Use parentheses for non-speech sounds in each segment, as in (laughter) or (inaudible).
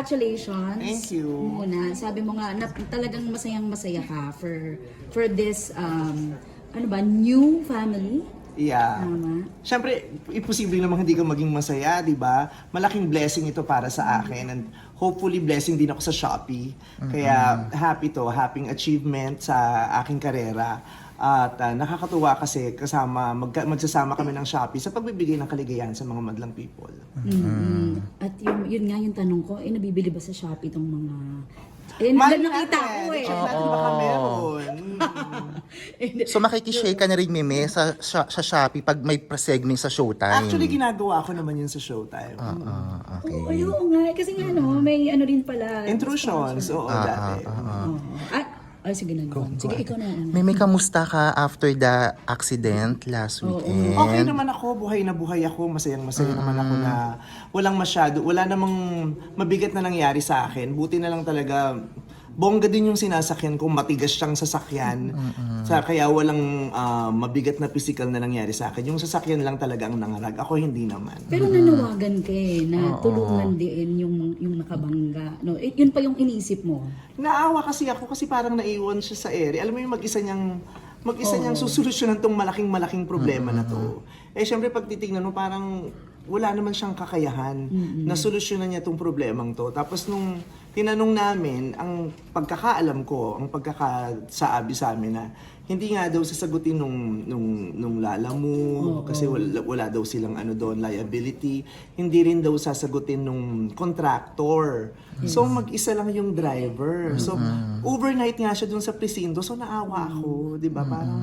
congratulations. Thank you. Muna, sabi mo nga, na, talagang masayang masaya ka for for this, um, ano ba, new family? Yeah. Tama. Siyempre, imposible namang hindi ka maging masaya, di ba? Malaking blessing ito para sa akin and hopefully blessing din ako sa Shopee. Kaya happy to, happy achievement sa aking karera. At ah, nakakatuwa kasi kasama, magka, magsasama kami ng Shopee sa pagbibigay ng kaligayahan sa mga madlang people. Mm. At yun, yun nga yung tanong ko, eh, nabibili ba sa Shopee itong mga... Eh, Mahal nakita natin. ko eh. I-check natin baka meron. (laughs) Mm. So makikishare ka na rin, Meme, sa, sa, sa Shopee pag may segment sa Showtime. Actually, ginagawa ko naman yun sa Showtime. Ah, okay. Oo, ayun nga. Kasi nga, no, may ano rin pala. Intrusions, oo, dati. Oo. Ay, ay, sige na. naman. Sige, ikaw na. ano. Meme, kamusta ka after the accident last weekend? Okay naman ako, buhay na buhay ako, masayang masaya naman ako na walang masyado, wala namang mabigat na nangyari sa akin. Buti na lang talaga, bongga din yung sinasakyan ko, matigas siyang sasakyan. Sa, kaya walang ah, mabigat na physical na nangyari sa akin. Yung sasakyan lang talaga ang nangarag. Ako hindi naman. Pero nanawagan ka eh, na tulungan din yung, yung nakabangga. No, eh, yun pa yung inisip mo. Naawa kasi ako kasi parang naiwan siya sa ere. Alam mo yung mag-isa niyang mag-isa niyang susolusyonan tong malaking malaking problema na to. Eh syempre pag titingnan mo parang wala naman siyang kakayahan na solusyonan niya tong problemang to. Tapos nung tinanong namin, ang pagkakaalam ko, ang pagkakasaabi sa amin na hindi nga daw sasagutin nung nung nung lala mo kasi wala, wala daw silang ano doon liability. Hindi rin daw sasagutin nung contractor. So mag-isa lang yung driver. So overnight nga siya doon sa presinto. So naawa ako 'di ba? Parang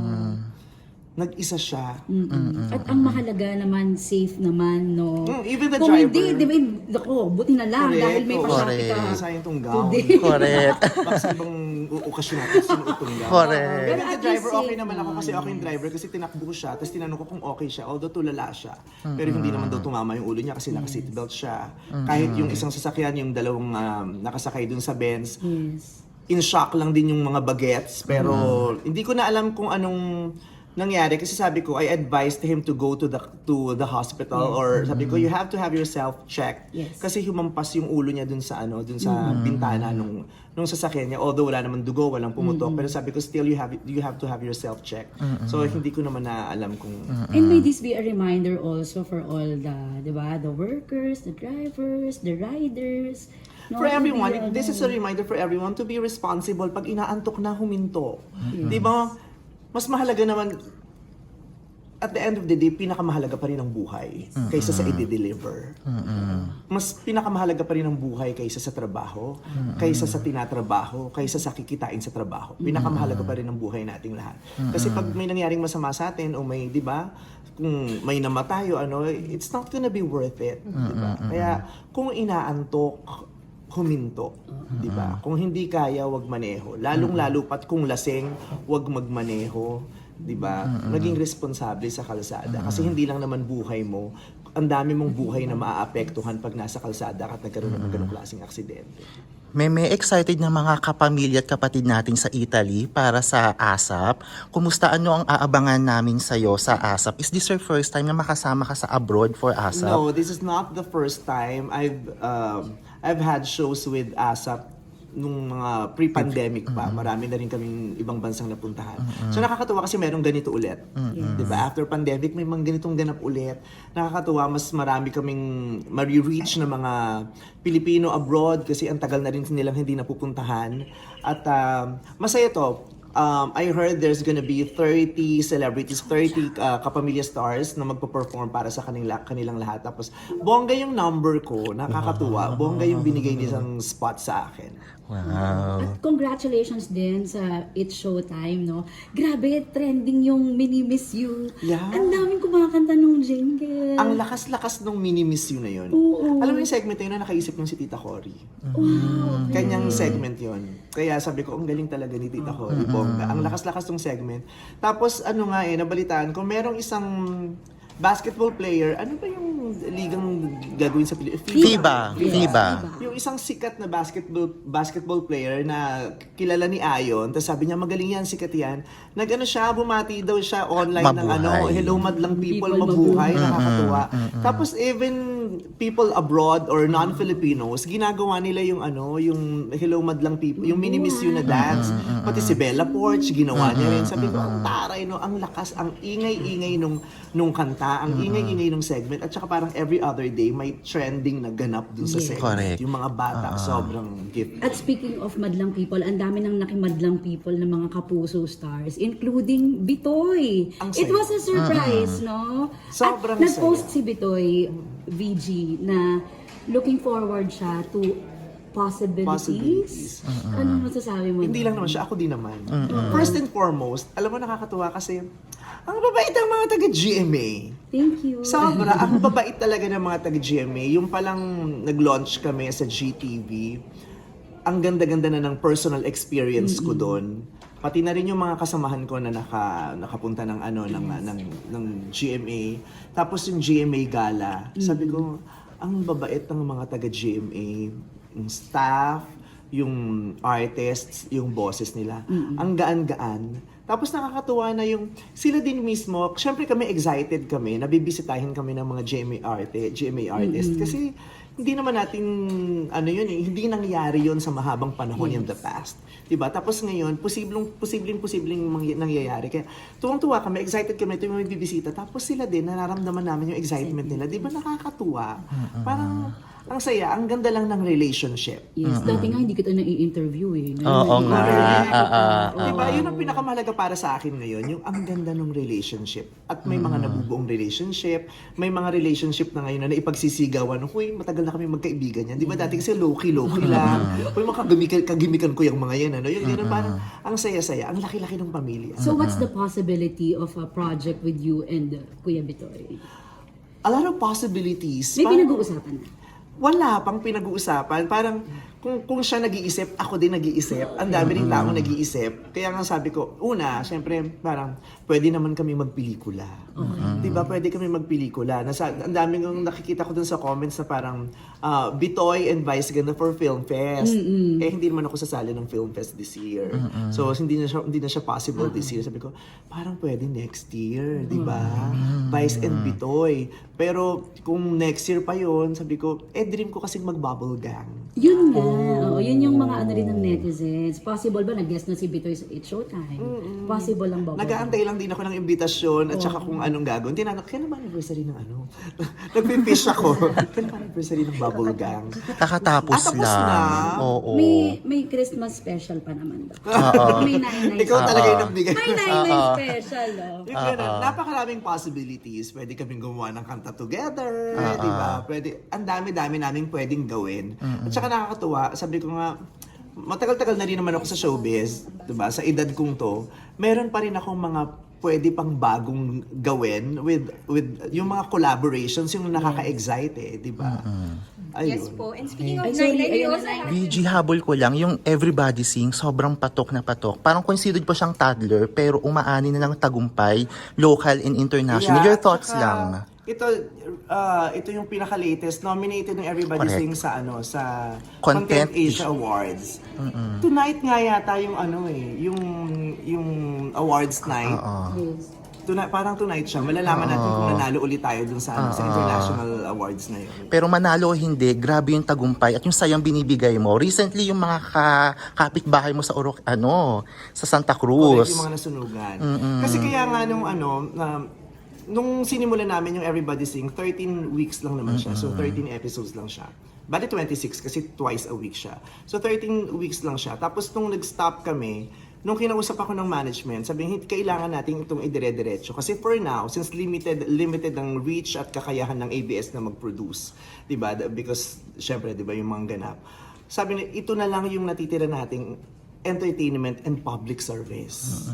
nag-isa siya Mm-mm. At ang mahalaga naman, safe naman, no? Mm, even the Kung driver. hindi, di ba, ako, buti na lang Correct. dahil may pa-shopee ka. Correct. sayang tong gown Today. (laughs) Correct. baka sa ibang u- okasyon natin sinuot tong gown (laughs) Correct. Pero the driver, okay naman ako kasi okay yung driver kasi tinakbo ko siya tapos tinanong ko kung okay siya although tulala siya. Pero hindi naman daw tumama yung ulo niya kasi naka-seatbelt siya. Kahit yung isang sasakyan, yung dalawang um, nakasakay dun sa Benz, Yes. in shock lang din yung mga bagets pero hindi ko na alam kung anong nangyari kasi sabi ko I advised him to go to the to the hospital or sabi ko you have to have yourself checked Yes. kasi humampas yung ulo niya dun sa ano dun sa bintana nung nung sasakyan niya although wala naman dugo walang pumutok pero sabi ko still you have you have to have yourself checked so hindi ko naman na alam kung And may this be a reminder also for all the, di ba, the workers, the drivers, the riders. no? For everyone, this is a reminder for everyone to be responsible pag inaantok na huminto. Di ba? Mas mahalaga naman at the end of the day, pinakamahalaga pa rin ang buhay kaysa sa i-deliver. Mas pinakamahalaga pa rin ang buhay kaysa sa trabaho, kaysa sa tinatrabaho, kaysa sa kikitain sa trabaho. Pinakamahalaga pa rin ang buhay nating lahat. Kasi pag may nangyaring masama sa atin o may, di ba, kung may namatay o ano, it's not gonna be worth it. Di ba? Kaya kung inaantok, huminto, 'di ba? Kung hindi kaya, wag maneho. Lalong-lalo pat kung lasing, wag magmaneho, 'di ba? Maging responsable sa kalsada kasi hindi lang naman buhay mo, ang dami mong buhay na maaapektuhan pag nasa kalsada ka at nagkaroon ng ganung klaseng aksidente. Meme, excited ng mga kapamilya at kapatid natin sa Italy para sa ASAP. Kumusta ano ang aabangan namin sa'yo sa ASAP? Is this your first time na makasama ka sa abroad for ASAP? No, this is not the first time I've um, I've had shows with ASAP nung mga pre-pandemic pa. Marami na rin kaming ibang bansang napuntahan. So nakakatuwa kasi merong ganito ulit. 'Di ba? After pandemic may mga ganitong ganap ulit. Nakakatuwa mas marami kaming ma-reach na mga Pilipino abroad kasi ang tagal na rin nilang hindi napupuntahan. At um, masaya to um, I heard there's gonna be 30 celebrities, 30 uh, kapamilya stars na magpo-perform para sa kanila, kanilang lahat. Tapos, bongga yung number ko, nakakatuwa. Bongga yung binigay nilang spot sa akin. Wow. At congratulations din sa It's Showtime, no? Grabe, trending yung Mini Miss You. Yeah. Ang daming kumakanta nung jingle. Ang lakas-lakas nung mini-miss you na yun. Oo. Alam mo yung segment na yun na nakaisip yung si Tita Cory. Wow. Kanyang segment yon. Kaya sabi ko, ang galing talaga ni Tita Cory. Bongga. Ang lakas-lakas ng segment. Tapos ano nga eh, nabalitaan ko, merong isang basketball player, ano ba yung ligang gagawin sa Pilipinas? FIBA. FIBA. Yung isang sikat na basketball basketball player na kilala ni Ayon, tapos sabi niya magaling yan, sikat yan. Nag-ano siya, bumati daw siya online ng ano, hello madlang people, People mabuhay, mabuhay. nakakatuwa. Tapos even people abroad or non-Filipinos, ginagawa nila yung ano, yung Hello Madlang People, yung Mini Miss You na dance. Pati si Bella Porch, ginawa niya rin. Sabi ko, ang taray, no? Ang lakas, ang ingay-ingay nung, nung kanta, ang ingay-ingay nung segment. At saka parang every other day, may trending na ganap dun sa Yes. segment. Correct. Yung mga bata, sobrang gift. At speaking of madlang people, ang dami nang nakimadlang people ng mga kapuso stars, including Bitoy. Ang It was a surprise, no? Sobrang At nag-post saya. si Bitoy, VG, na looking forward siya to possibilities. Possibilities. Ano masasabi mo? Hindi lang naman siya, ako din naman. First and foremost, alam mo nakakatuwa kasi, ang babait ang mga taga-GMA. Thank you. Sobra. (laughs) ang babait talaga ng mga taga-GMA. Yung palang nag-launch kami sa GTV, ang ganda-ganda na ng personal experience ko doon. Pati na rin yung mga kasamahan ko na naka, nakapunta ng ano ng, ng ng GMA. Tapos yung GMA gala. Sabi ko, ang babait ng mga taga-GMA, yung staff, yung artists, yung bosses nila. Ang gaan-gaan. Tapos nakakatuwa na yung sila din mismo, syempre kami excited kami, nabibisitahin kami ng mga GMA arte, GMA artists kasi hindi naman natin ano yun eh, hindi nangyari yun sa mahabang panahon in the past. 'Di ba? Tapos ngayon, posibleng posibleng posibleng mangy- nangyayari. Kaya tuwang-tuwa kami, excited kami tuwing may bibisita. Tapos sila din nararamdaman namin yung excitement nila. 'Di ba nakakatuwa? Parang ang saya, ang ganda lang ng relationship. Yes, dati nga hindi kita na-i-interview eh. Oo nga. Correct. Ah, ah, Di ba? Yun ang pinakamahalaga para sa akin ngayon, yung ang ganda ng relationship. At may mga nabubuong relationship, may mga relationship na ngayon na naipagsisigawan, huy, matagal na kami magkaibigan yan. Di ba dati kasi low-key, low-key lang. Huy, mga kagimikan, kagimikan ko yung mga yan. Ano? Yung ganun, parang ang saya-saya, ang laki-laki ng pamilya. So what's the possibility of a project with you and uh, Kuya Bitoy? A lot of possibilities. May Parang- pinag-uusapan na. wala pang pinag-uusapan. Parang kung, kung siya nag-iisip, ako din nag-iisip. Ang dami rin tao nag-iisip. Kaya nga sabi ko, una, syempre, parang pwede naman kami magpelikula. Di ba? Pwede kami magpelikula. Nasa, ang dami kong nakikita ko dun sa comments na parang ah, Bitoy and Vice ganda for Film Fest. Eh, hindi naman ako sasali ng Film Fest this year. So, hindi na siya, hindi na siya possible this year. Sabi ko, parang pwede next year. Di ba? Vice and Bitoy. Pero kung next year pa yon sabi ko, eh dream ko kasing mag-bubble gang. Yun nga. Oo, yun yung mga netizens. Possible ba nag-guest na si Bitoy sa It's Showtime? Possible lang ba? Nag-aantay lang din ako ng imbitasyon at saka kung anong gagawin. Tinanong, kailan ba anniversary ng ano? (laughs) Nagpipish ako. (laughs) kailan ba anniversary ng bubble gang? Kakatapos Ah, tapos lang. na? Oo. May may Christmas special pa naman daw. (laughs) may nine-nine. Ikaw talaga yung nagbigay. May nine-nine special, oh. Yung ganun, napakaraming possibilities. Pwede kaming gumawa ng kanta together, di ba? Pwede, ang dami-dami namin pwedeng gawin. At saka nakakatuwa, sabi ko nga, matagal-tagal na rin naman ako sa showbiz, di ba? Sa edad kong to, meron pa rin akong mga pwede pang bagong gawin with with yung mga collaborations yung nakaka-excite eh, di ba? Ayun. Yes po. And speaking of Ay, sorry, Nine, we ayun also na, have VG, habol ko lang, yung Everybody Sing, sobrang patok na patok. Parang considered pa siyang toddler, pero umaani na ng tagumpay, local and international. Yeah, Your thoughts tsaka, lang. Ito ah, ito yung pinaka-latest nominated ng Everybody Correct. Sing sa ano sa Content Content, Asia Awards. Tonight nga yata yung ano eh, yung yung awards night. Yes. Tonight, parang tonight siya. Malalaman natin kung nanalo ulit tayo dun sa ano, sa international awards na yun. Pero manalo o hindi, grabe yung tagumpay at yung sayang binibigay mo. Recently, yung mga ka- kapitbahay mo sa Oro, ano, sa Santa Correct, Cruz. yung mga nasunugan. Kasi kaya nga nung ano, na, nung sinimulan namin yung Everybody Sing, 13 weeks lang naman siya. So 13 episodes lang siya. Bali 26 kasi twice a week siya. So 13 weeks lang siya. Tapos nung nag-stop kami, nung kinausap ako ng management, sabi hindi kailangan natin itong idire-diretso. Kasi for now, since limited limited ang reach at kakayahan ng ABS na mag-produce, 'di ba? Because syempre, 'di ba, yung mga ganap. Sabi niya, ito na lang yung natitira nating entertainment and public service.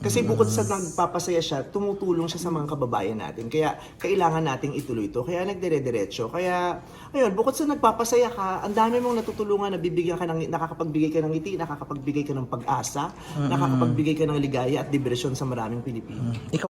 Kasi bukod sa nagpapasaya siya, tumutulong siya sa mga kababayan natin. Kaya kailangan nating ituloy ito. Kaya nagdire-diretso. Kaya, ayun, bukod sa nagpapasaya ka, ang dami mong natutulungan na bibigyan ka ng, nakakapagbigay ka ng ngiti, nakakapagbigay ka ng pag-asa, nakakapagbigay ka ng ligaya at liberasyon sa maraming Pilipino. Ikaw